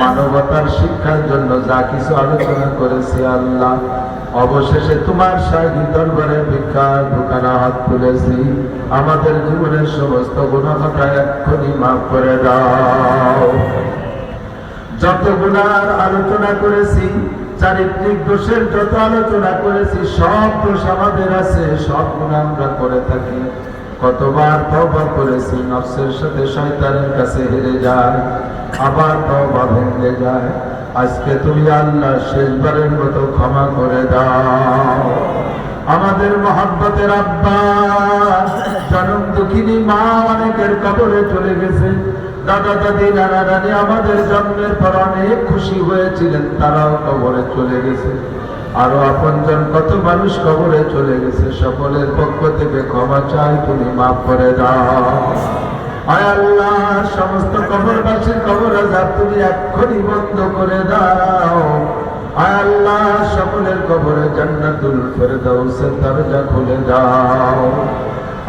মানবতার শিক্ষার জন্য যা কিছু আলোচনা করেছি আল্লাহ, অবশেষে তোমার শাহী দরবারে ভিক্ষার দোকানে হাত তুলেছি। আমাদের জীবনের সমস্ত গুণামাতা এক্ষুনি মাফ করে দাও। যত গুণার আলোচনা করেছি, চারিত্রিক দোষের যত আলোচনা করেছি, সব দোষ আমাদের আছে, সব গুণ আমরা করে থাকি। কতবার তওবা করেছি, নফসের সাথে শয়তানের কাছে হেরে যায়, আবার তওবা ভেঙে যায়। আজকে তুমি আল্লাহ শেষবারের মতো ক্ষমা করে দাও। আমাদের মহাব্বতের আব্বা, জনম দুঃখিনী মা অনেকের কবরে চলে গেছে। দাদা, দাদি, নানা, নানি আমাদের জন্মের পর অনেক খুশি হয়েছিলেন, তারাও কবরে চলে গেছে। আরও আপনজন কত মানুষ কবরে চলে গেছে, সকলের পক্ষ থেকে ক্ষমা চাই, তুমি মাফ করে দাও। আয় আল্লাহ, সমস্ত কবরবাসীর কবর আজাব তুমি এক্ষুনি বন্ধ করে দাও। আয় আল্লাহ, সকলের কবরে জান্নাতুল ফেরদাউসের দরজা খুলে দাও।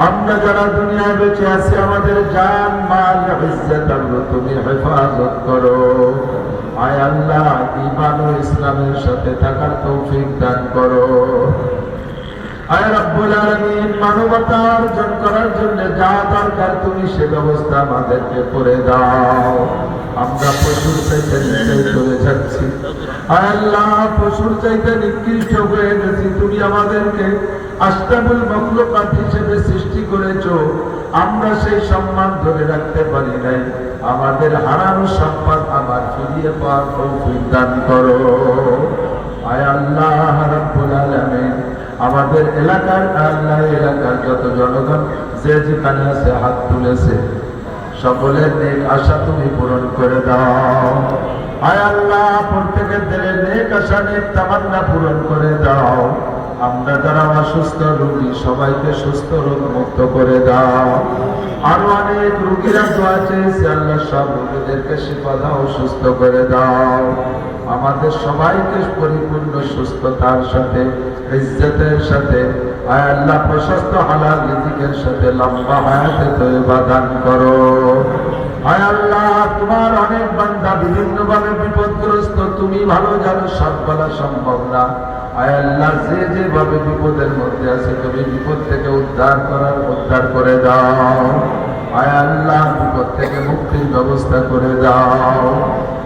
আমরা যারা দুনিয়ায় বেঁচে আছি, আমাদের জান, মাল, ইজ্জত তুমি হেফাজত করো। আয় আল্লাহ ঈমান ও ইসলামের সাথে থাকার তৌফিক দান করো। তুমি সে ব্যবস্থা আমাদেরকে করে দাও। আমরা পশুর চাইতে যাচ্ছি। আয় আল্লাহ, পশুর চাইতে নিকৃষ্ট হয়ে গেছি। তুমি আমাদেরকে আস্তাবুল মখলুকাত হিসেবে সৃষ্টি করেছ, আমরা সেই সম্মান ধরে রাখতে পারি নাই। আমাদের হারানো সম্মান আবার ফিরিয়ে পাওয়ার দান করো। আয় আল্লাহ আমাদের এলাকার, আল্লাহ এলাকার যত জনগণ যে যেখানে আছে হাত তুলেছে, সকলের নেক আশা তুমি পূরণ করে দাও। আয় আল্লাহ, প্রত্যেকের দিলের নেক আশা, নেক তামান্না পূরণ করে দাও। আমরা যারা অসুস্থ রোগী, সবাইকে সুস্থ রোগ মুক্ত করে দাও। আরও অনেক রোগীরা দোয়া চেয়েছে আল্লাহ সব রোগীদেরকে শিফা দাও, সুস্থ করে দাও। আমাদের সবাইকে পরিপূর্ণ সুস্থতার সাথে, ইজ্জতের সাথে আল্লাহ প্রশস্ত হালাল রিজিকের সাথে লম্বা হায়াতে তৈবা দান করো। আয় আল্লাহ, তোমার অনেক বান্দা বিভিন্ন ভাবে বিপদগ্রস্ত, তুমি ভালো জানো সব বলা সম্ভব না। আয় আল্লাহ যে যেভাবে বিপদের মধ্যে আছে তুমি বিপদ থেকে উদ্ধার করার উদ্ধার করে দাও। আয় আল্লাহ বিপদ থেকে মুক্তির ব্যবস্থা করে দাও।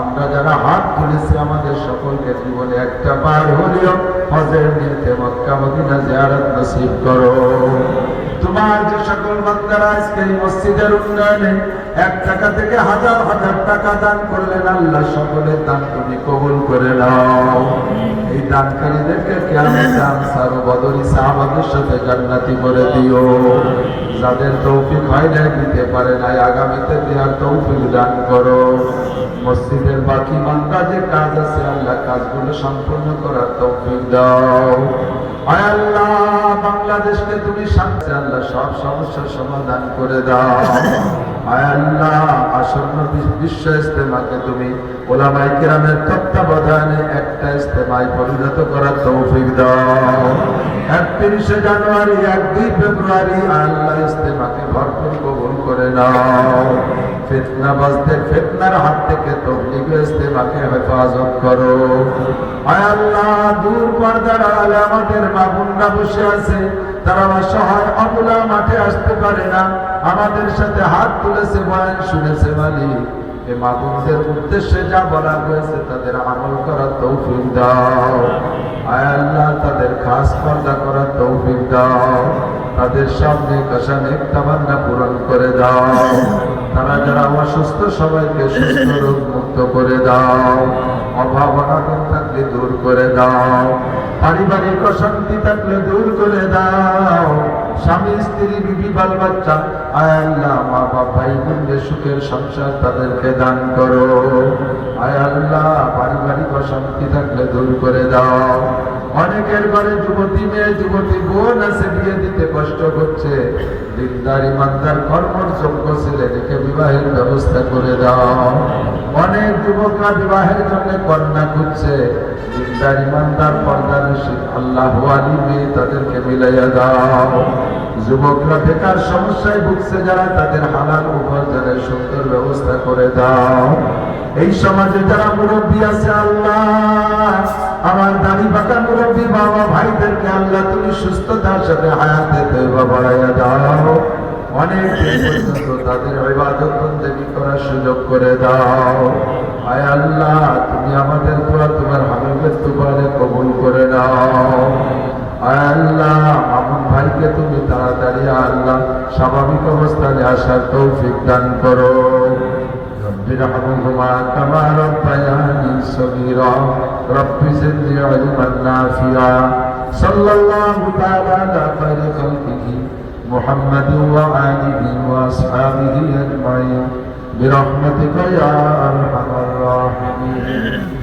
আমরা যারা হাত তুলেছি আমাদের সকলকে জীবনে একটা বার হলেও হজের নিতে মক্কা, মদিনা জিয়ারত নসিব করো। তোমার যে সকল বান্দারা আজকে মসজিদের উন্নয়নে এক টাকা থেকে হাজার হাজার টাকা দান করলেন, আল্লাহ সকলের দান তুমি কবুল করে নাও। দানকারীদেরকে কেমন দান সাহাবাদের সাথে জান্নাতি করে দিও। যাদের তৌফিক হয় নাই, দিতে পারে নাই, আগামীতে দেওয়ার তৌফিক দান করো। মসজিদের বাকি বান্দা যে কাজ আছে, আল্লাহ কাজগুলো সম্পূর্ণ করার তৌফিক দাও। আয় আল্লাহ, বাংলাদেশকে তুমি শান্তি, আল্লাহ সব সমস্যার সমাধান করে দাও। আল্লাহ ইস্তেমায় দাও। একত্রিশে জানুয়ারি, এক দুই ফেব্রুয়ারি, আল্লাহ ইস্তেমাকে ভরপুর করে নাও। ফিতনাবাজদের ফিতনার হাত থেকে তবলিগ ইস্তেমাকে হেফাজত করো। আল্লাহ, দূর পর্দার আড়ালে আমাদের মা বোনরা বসে আছে। তারা অসহায় অবলা মাঠে আসতে পারে না, আমাদের সাথে হাত তুলেছে বয়ান শুনেছে মালিক। উদ্দেশ্যে যা বলা হয়েছে, তাদের আমল করার তৌফিক দাও। আয় আল্লাহ, তাদের খাস পর্দা করার তৌফিক দাও। তাদের সামনে কাশানে তামান্না পূরণ করে দাও। তারা যারা অসুস্থ, সবাইকে সুস্থ রোগ মুক্ত করে দাও। অভাব অনাটন থাকলে দূর করে দাও। পারিবারিক অশান্তি থাকলে দূর করে দাও। স্বামী, স্ত্রী, বিবি, বাল, বাচ্চা, আয় আল্লাহ, মা, বাপ, ভাই বোনদের সুখের সংসার তাদেরকে দান করো। আয় আল্লাহ, পারিবারিক অশান্তি থাকলে দূর করে দাও। অনেকের ঘরে যুবতী মেয়ে, যুবতী বোন আছে, বিয়ে দিতে কষ্ট করছে। দিনদার ইমানদার কর্মর যোগ্য ছেলে রেখে বিবাহের ব্যবস্থা করে দাও। অনেক যুবকরা বিবাহের জন্য কন্যা খুঁজছে। দিনদার ইমানদার আল্লাহ তাদেরকে মিলাইয়া দাও। যুবকরা বেকার সমস্যায় ভুগছে যারা তাদের হালাল উপার্জনের সুন্দর ব্যবস্থা করে দাও। এই সমাজে যারা মুরব্বী আছে, আল্লাহ আমার দাড়ি পাকা মুরব্বী বাবা ভাইদেরকে আল্লাহ তুমি সুস্থতার সাথে হায়াতে তৈবা বাড়াইয়া দাও। অনেক করার সুযোগ করে দাও। আল্লাহ, তুমি আমাদের তোমার করে আল্লাহ ভাইকে তুমি তাড়াতাড়ি আল্লাহ স্বাভাবিক অবস্থানে আসার তৌফিক দান করো। ارحمهما كما ربياني صغيرا. رب زدني علما نافعا. صلى الله تعالى على خير خلقه محمد وآله وأصحابه أجمعين. برحمتك يا أرحم الراحمين.